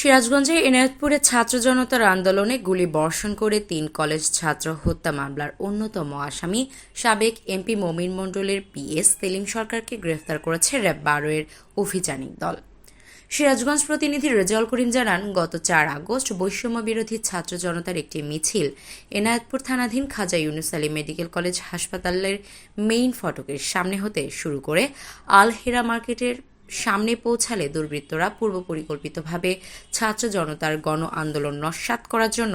সিরাজগঞ্জে এনায়তপুরে ছাত্র জনতার আন্দোলনে গুলি বর্ষণ করে তিন কলেজ ছাত্র হত্যা মামলার অন্যতম আসামি সাবেক এমপি মমিন মণ্ডলের পিএস সেলিম সরকারকে গ্রেফতার করেছে র্যাব বারোয়ের অভিযানিক দল। সিরাজগঞ্জ প্রতিনিধি রেজাউল করিম জানান, গত চার আগস্ট বৈষম্য বিরোধী ছাত্র জনতার একটি মিছিল এনায়েতপুর থানাধীন খাজা ইউনুস আলী মেডিকেল কলেজ হাসপাতালের মেইন ফটকের সামনে হতে শুরু করে আল হেরা মার্কেটের সামনে পৌঁছালে দুর্বৃত্তরা পূর্ব পরিকল্পিতভাবে ছাত্র জনতার গণ আন্দোলন নস্যাৎ করার জন্য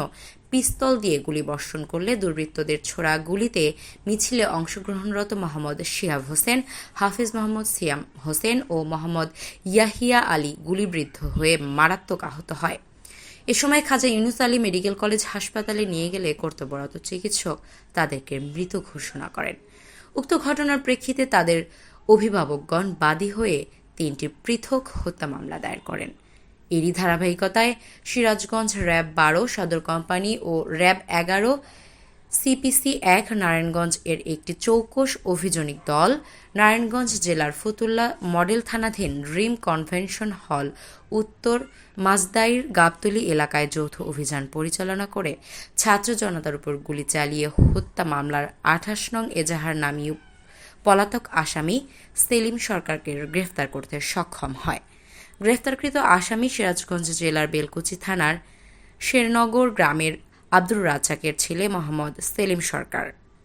পিস্তল দিয়ে গুলি বর্ষণ করলে দুর্বৃত্তদের ছোড়া গুলিতে মিছিলে অংশগ্রহণরত মোহাম্মদ শিহাব হোসেন, হাফিজ মোহাম্মদ সিয়াম হোসেন ও মোহাম্মদ ইয়াহিয়া আলী গুলিবিদ্ধ হয়ে মারাত্মক আহত হয়। এ সময় খাজা ইউনুস আলী মেডিকেল কলেজ হাসপাতালে নিয়ে গেলে কর্তব্যরত চিকিৎসক তাদেরকে মৃত ঘোষণা করেন। উক্ত ঘটনার প্রেক্ষিতে তাদের অভিভাবকগণ বাদী হয়ে তিনটি পৃথক হত্যা মামলা দায়ের করেন। এরই ধারাবাহিকতায় সিরাজগঞ্জ র্যাব বারো, সদর কোম্পানি ও র্যাব এগারো, সিপিসি এক, নারায়ণগঞ্জ এর একটি চৌকস অভিযানিক দল, নারায়ণগঞ্জ জেলার ফতুল্লা মডেল থানাধীন ড্রিম কনভেনশন হল, উত্তর মাজদাইর গাবতলী এলাকায় যৌথ অভিযান পরিচালনা করে। ছাত্র জনতার উপর গুলি চালিয়ে হত্যা মামলার আঠাশ নং এজাহার নামীয় পলাতক আসামি সেলিম সরকারকে গ্রেফতার করতে সক্ষম হয়। গ্রেফতারকৃত আসামি সিরাজগঞ্জ জেলার বেলকুচি থানার শেরনগর গ্রামের আব্দুর রাজ্জাকের ছেলে মোহাম্মদ সেলিম সরকার।